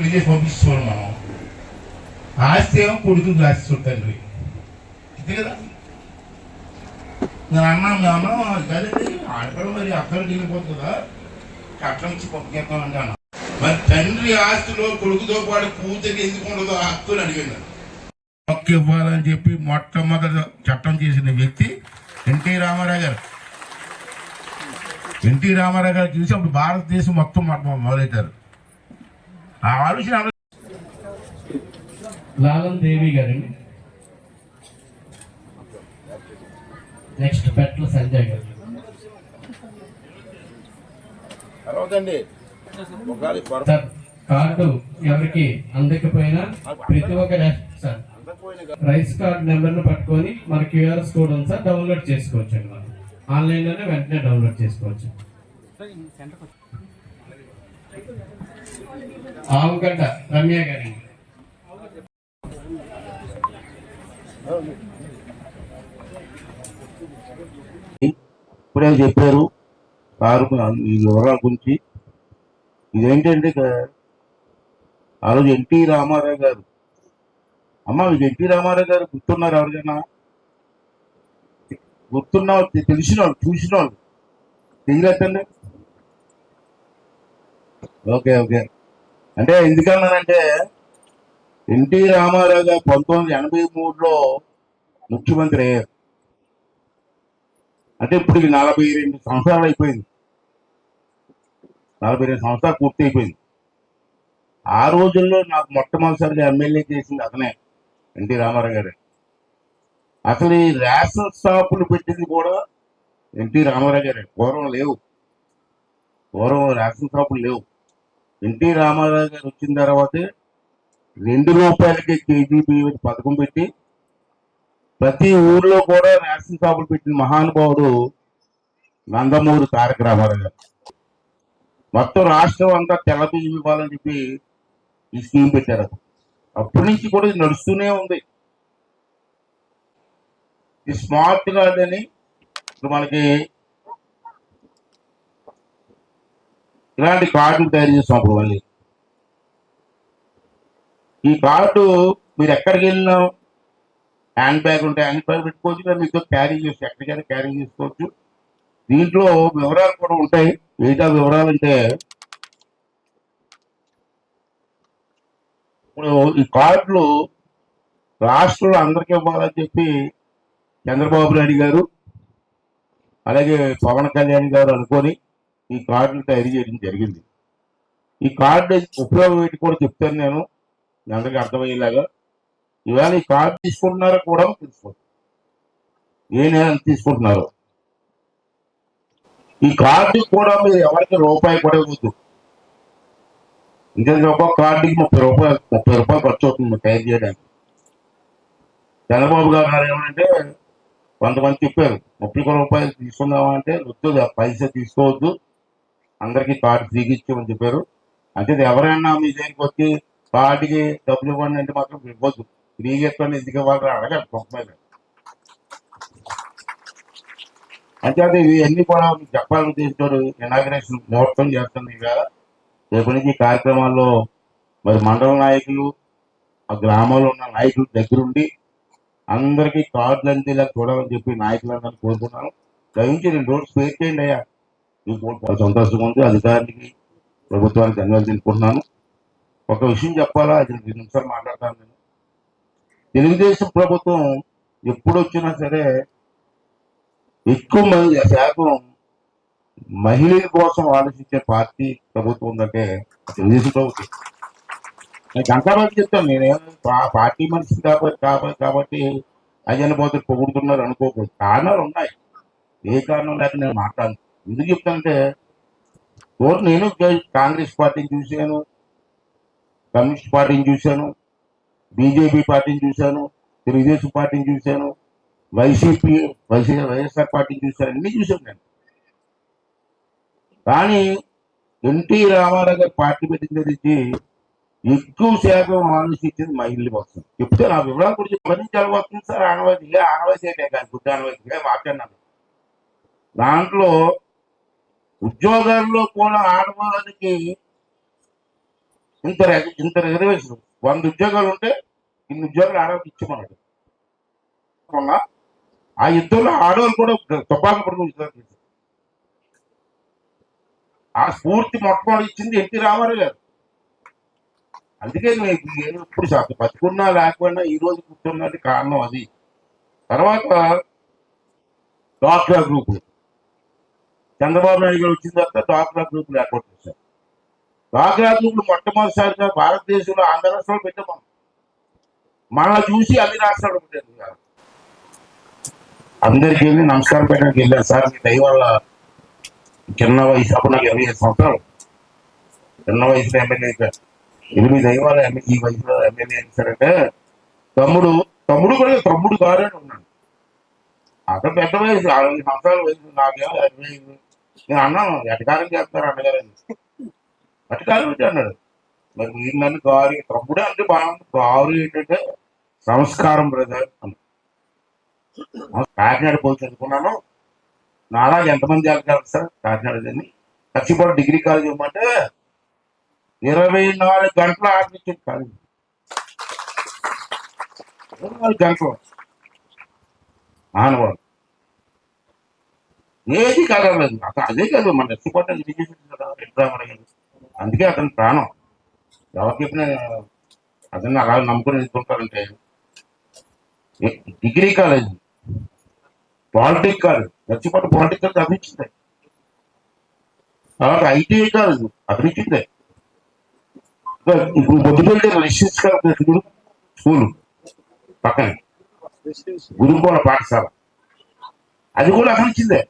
విదేశ్ పంపిస్తున్నాం మనం ఆస్తి ఏమో కొడుకుని రాసి తండ్రి. అంతే కదా? నేను అన్నా మీ అమ్మ కదండి ఆడపడ మరి అక్కడ దిగిపోతుంది కదా. కట్నం నుంచి పంపిస్తామంటే అంటాను. మరి తండ్రి ఆస్తిలో కొడుకుతో పాటు కూతురికి ఎందుకు ఉండదు హక్కులు అడిగాను ఇవ్వాలని చెప్పి మొట్టమొదటి చట్టం చేసిన వ్యక్తి ఎన్టీ రామారావు గారు. ఎన్టీ రామారావు గారు చూసి అప్పుడు భారతదేశం మొత్తం మొదలెట్టారు. ఆ ఆలోచన ఆలో- లాలం దేవి గారండి నెక్స్ట్ పెట్ల సంజయ్ గారు కార్డు ఎవరికి అందకపోయినా ప్రతి ఒక్క సార్ రైస్ కార్డ్ నెంబర్ను పట్టుకొని మన క్యూఆర్ఎస్ కోడ్ ఉంది సార్ డౌన్లోడ్ చేసుకోవచ్చు ఆన్లైన్లోనే వెంటనే డౌన్లోడ్ చేసుకోవచ్చు. ఆవుగడ్డ రమ్య గారి. ఇప్పుడే చెప్పారు సారు ఈ వివరాల గురించి. ఇదేంటంటే ఆ రోజు ఎన్టీ రామారావు గారు. అమ్మ ఇది ఎన్టీ రామారావు గారు గుర్తున్నారు ఎవరికైనా? గుర్తున్న వాళ్ళు, తెలిసిన వాళ్ళు చూసిన వాళ్ళు తెలియలేదండి ఓకే ఓకే. అంటే ఎందుకన్నానంటే ఎన్టీ రామారావు గారు పంతొమ్మిది వందల ఎనభై మూడులో ముఖ్యమంత్రి అయ్యారు. అంటే ఇప్పుడు నలభై రెండు సంవత్సరాలు అయిపోయింది. నలభై రెండు సంవత్సరాలు పూర్తి అయిపోయింది. ఆ రోజుల్లో నాకు మొట్టమొదటిసారిగా ఎమ్మెల్యే చేసింది అతనే ఎన్టీ రామారావు గారే. అసలు ఈ రేషన్ షాపులు పెట్టింది కూడా ఎన్టీ రామారావు గారే. పూర్వం లేవు. పూర్వం రేషన్ షాపులు లేవు. ఎన్టీ రామారావు గారు వచ్చిన తర్వాతే రెండు రూపాయలకి కేజీ బియ్యం పథకం పెట్టి ప్రతి ఊర్లో కూడా రేషన్ షాపులు పెట్టిన మహానుభావుడు నందమూరి తారక రామారావు గారు. మొత్తం రాష్ట్రం అంతా తెల్ల బియ్యం ఇవ్వాలని చెప్పి ఈ స్కీమ్ పెట్టారు. అప్పటి నుంచి కూడా నడుస్తూనే ఉంది. ఈ స్మార్ట్ కార్డ్ అని ఇప్పుడు మనకి ఇలాంటి కార్డులు తయారు చేస్తాం అప్పుడు మళ్ళీ. ఈ కార్డు మీరు ఎక్కడికి వెళ్ళినా హ్యాండ్ బ్యాగ్ ఉంటే హ్యాండ్ బ్యాగ్ పెట్టుకోవచ్చు లేదా మీతో క్యారీ చేసి ఎక్కడికైనా క్యారీ చేసుకోవచ్చు. దీంట్లో వివరాలు కూడా ఉంటాయి. మిగతా వివరాలు అంటే ఇప్పుడు ఈ కార్డులు రాష్ట్రంలో అందరికీ ఇవ్వాలని చెప్పి చంద్రబాబు నాయుడు గారు అలాగే పవన్ కళ్యాణ్ గారు అనుకొని ఈ కార్డును తయారు చేయడం జరిగింది. ఈ కార్డు ఉపయోగం ఏంటి కూడా చెప్తాను నేను. అందరికీ అర్థమయ్యేలాగా. ఇవాళ ఈ కార్డు తీసుకుంటున్నారో కూడా తెలుసుకోండి ఏ నేను తీసుకుంటున్నారు. ఈ కార్డు కూడా మీరు ఎవరికి రూపాయి కూడా ఇవ్వద్దు. ఇంకా ఒక్కొక్క కార్డుకి ముప్పై రూపాయలు ముప్పై రూపాయలు ఖర్చు అవుతుంది తయారు చేయడానికి. చంద్రబాబు గారు గారు ఏమంటే కొంతమంది చెప్పారు ముప్పై ఒక్క రూపాయలు తీసుకుందామా అంటే వద్దు పైసా తీసుకోవద్దు అందరికీ కార్డు ఫ్రీగా ఇచ్చామని చెప్పారు. అంటే ఇది ఎవరైనా మీ దగ్గరికి వచ్చి కార్డుకి డబ్బులు ఇవ్వండి అంటే మాత్రం ఇవ్వద్దు. ఫ్రీగా ఇస్తాను ఎందుకు ఇవ్వాలి అడగాలి మీద అంటే అది ఇవన్నీ కూడా మీకు చెప్పాలని చేస్తారు ఇనాగ్రేషన్ ముహూర్తం చేస్తుంది ఇవాళ రేపు నుంచి ఈ కార్యక్రమాల్లో మరి మండల నాయకులు ఆ గ్రామంలో ఉన్న నాయకులు దగ్గరుండి అందరికీ కార్డులు అందేలా చూడాలని చెప్పి నాయకులందరినీ కోరుకున్నాను దయించి రెండు రోజులు స్పేర్ చేయండి అయ్యా. మీకు సంతోషంగా ఉంది. అధికారికి ప్రభుత్వానికి ధన్యవాదాలు తెలుపుకుంటున్నాను. ఒక విషయం చెప్పాలా? అది రెండు నిమిషాలు మాట్లాడతాను నేను. తెలుగుదేశం ప్రభుత్వం ఎప్పుడు వచ్చినా సరే ఎక్కువ మంది శాతం మహిళల కోసం ఆలోచించే పార్టీ ప్రభుత్వం ఉందంటే తెలుగుదేశం ప్రభుత్వం. నేను గంటాబాబు చెప్తాను నేనేం పా- పార్టీ మనిషి కాబట్టి కాబట్టి కాబట్టి అయ్యన్న పోతే పొగుడుతున్నారు అనుకోకూడదు కారణాలు ఉన్నాయి. ఏ కారణం లేక నేను మాట్లాడను. ఎందుకు చెప్తానంటే ఓ నేను కాంగ్రెస్ పార్టీని చూశాను కమ్యూనిస్ట్ పార్టీని చూశాను బీజేపీ పార్టీని చూశాను తెలుగుదేశం పార్టీని చూశాను వైసీపీ వైసీ వైఎస్ఆర్ పార్టీని చూశాను అన్ని చూశాను నేను. కానీ ఎన్టీ రామారావు గారు పార్టీ పెట్టిన నుంచి ఎక్కువ శాతం ఆలోచించింది మహిళలు మొత్తం. చెప్తే నా వివరాలు గురించి భరించాలి వస్తుంది సార్ ఆనవాయితీగా ఆనవాయితీ అంటే కాదు. గుడ్డ ఆనవాయితీగా మాట్లాడినాను దాంట్లో ఉద్యోగాల్లో కూడా ఆడవాళ్ళకి ఇంత ఇంత రిజర్వేషన్ వంద ఉద్యోగాలు ఉంటే ఇన్ని ఉద్యోగాలు ఆడవాళ్ళకి ఇచ్చామన్నాడు. వల్ల ఆ యుద్ధంలో ఆడవాళ్ళు కూడా తుపాకు పడుకుని ఆ స్ఫూర్తి మొట్టమొదటి ఇచ్చింది ఎన్టీ రామారావు గారు. అందుకే నేను ఇప్పుడు బతుకున్నా లేకపోయినా ఈ రోజు కూర్చున్నది కారణం అది. తర్వాత డాక్టర్ గ్రూపులు చంద్రబాబు నాయుడు గారు వచ్చిన తర్వాత డాక్టర్ గ్రూపులు ఏర్పాటు చేశారు. డాక్రా గ్రూపులు మొట్టమొదటిసారిగా భారతదేశంలో ఆంధ్ర రాష్ట్రంలో పెట్టాం. మనం చూసి అన్ని రాష్ట్రాలు పెట్టారు. అందరికి వెళ్ళి నమస్కారం పెట్టడానికి వెళ్ళారు సార్. మీ దయ వల్ల చిన్న వయసు అప్పుడు నాకు ఇరవై ఐదు సంవత్సరాలు. చిన్న వయసులో ఎమ్మెల్యే ఇది ఎనిమిది దైవాల ఈ వయసులో ఎమ్మెల్యే చేశారంటే తమ్ముడు తమ్ముడు కూడా తమ్ముడు గారే ఉన్నాడు. అతను పెద్ద వయసు అరవై సంవత్సరాల వయసు నాకేమో ఇరవై ఐదు. నేను అన్నాను ఎటకారం చేస్తారు అన్నగారని. ఎటకారం ఏంటి అన్నాడు. మరి మీరు నన్ను గారు తమ్ముడే అంటే బాగుంది గారు ఏంటంటే సంస్కారం బ్రదర్ అని కాకినాడ పోయి చదువుకున్నాను. నాలా ఎంతమంది వెళ్ళగలరు సార్? కాకినాడ అని కచ్చిపోటు డిగ్రీ కాలేజ్ ఇవ్వమంటే ఇరవై నాలుగు గంటల ఆడించింది కాదు. ఇరవై నాలుగు గంటలు. ఆనవాడు ఏది కలగలేదు అతను అదే కాదు మన రెచ్చిపోతే ఎడ్యుకేషన్ కదా ఎగ్జామ్ అందుకే అతని ప్రాణం. ఎవరికి చెప్పిన అతన్ని అలా నమ్ముకుని ఎదుర్కొంటారంటే డిగ్రీ కాలేజ్ పాలిటిక్ కాలేజ్ ఎత్తిపోట పాలిటిక్ కాలేజ్ అభిచ్చింది తర్వాత ఐటీఐ కాలేజ్ అభిచ్చిందే ఇప్పుడు పొద్దుపెట్టి రిషిష్ గురు స్కూల్ పక్కన. గురుకుల పాఠశాల. అది కూడా ఇచ్చిందే.